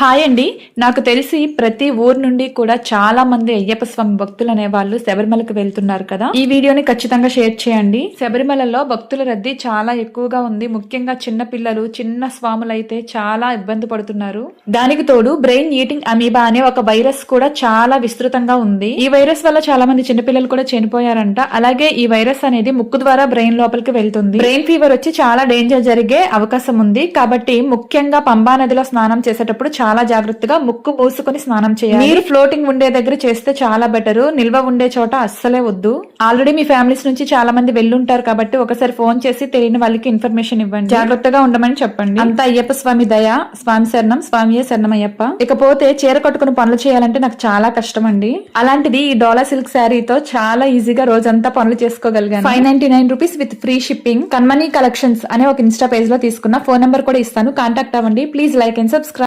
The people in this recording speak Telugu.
హాయ్ అండి. నాకు తెలిసి ప్రతి ఊరు నుండి కూడా చాలా మంది అయ్యప్ప స్వామి భక్తులు అనే వాళ్ళు శబరిమలకు వెళ్తున్నారు కదా. ఈ వీడియోని ఖచ్చితంగా షేర్ చేయండి. శబరిమలలో భక్తుల రద్దీ చాలా ఎక్కువగా ఉంది. ముఖ్యంగా చిన్న పిల్లలు చిన్న స్వాములు అయితే చాలా ఇబ్బంది పడుతున్నారు. దానికి తోడు బ్రెయిన్ ఈటింగ్ అమీబా అనే ఒక వైరస్ కూడా చాలా విస్తృతంగా ఉంది. ఈ వైరస్ వల్ల చాలా మంది చిన్నపిల్లలు కూడా చనిపోయారంట. అలాగే ఈ వైరస్ అనేది ముక్కు ద్వారా బ్రెయిన్ లోపలికి వెళ్తుంది. బ్రెయిన్ ఫీవర్ వచ్చి చాలా డేంజర్ జరిగే అవకాశం ఉంది. కాబట్టి ముఖ్యంగా పంబా నదిలో స్నానం చేసేటప్పుడు చాలా జాగ్రత్తగా ముక్కు మూసుకొని స్నానం చేయాలి. నీరు ఫ్లోటింగ్ ఉండే దగ్గర చేస్తే చాలా బెటర్. నిల్వ ఉండే చోట అస్సలే వద్దు. ఆల్రెడీ మీ ఫ్యామిలీస్ నుంచి చాలా మంది వెళ్ళుంటారు కాబట్టి ఒకసారి ఫోన్ చేసి తెలియని వాళ్ళకి ఇన్ఫర్మేషన్ ఇవ్వండి. జాగ్రత్తగా ఉండమని చెప్పండి. అంతా అయ్యప్ప స్వామి దయ స్వామి శరణం స్వామియే శరణం అయ్యప్ప ఇకపోతే చీర కట్టుకుని పనులు చేయాలంటే నాకు చాలా కష్టం అండి అలాంటిది ఈ డోలా సిల్క్ శారీతో చాలా ఈజీగా రోజంతా పనులు చేసుకోగలిగాను. Five ninety nine rupees with free shipping. Kanmani collections అనే ఒక ఇన్స్టా పేజ్లో తీసుకున్న ఫోన్ నెంబర్ కూడా ఇస్తాను. కాంటాక్ట్ అవ్వండి. Please like and subscribe.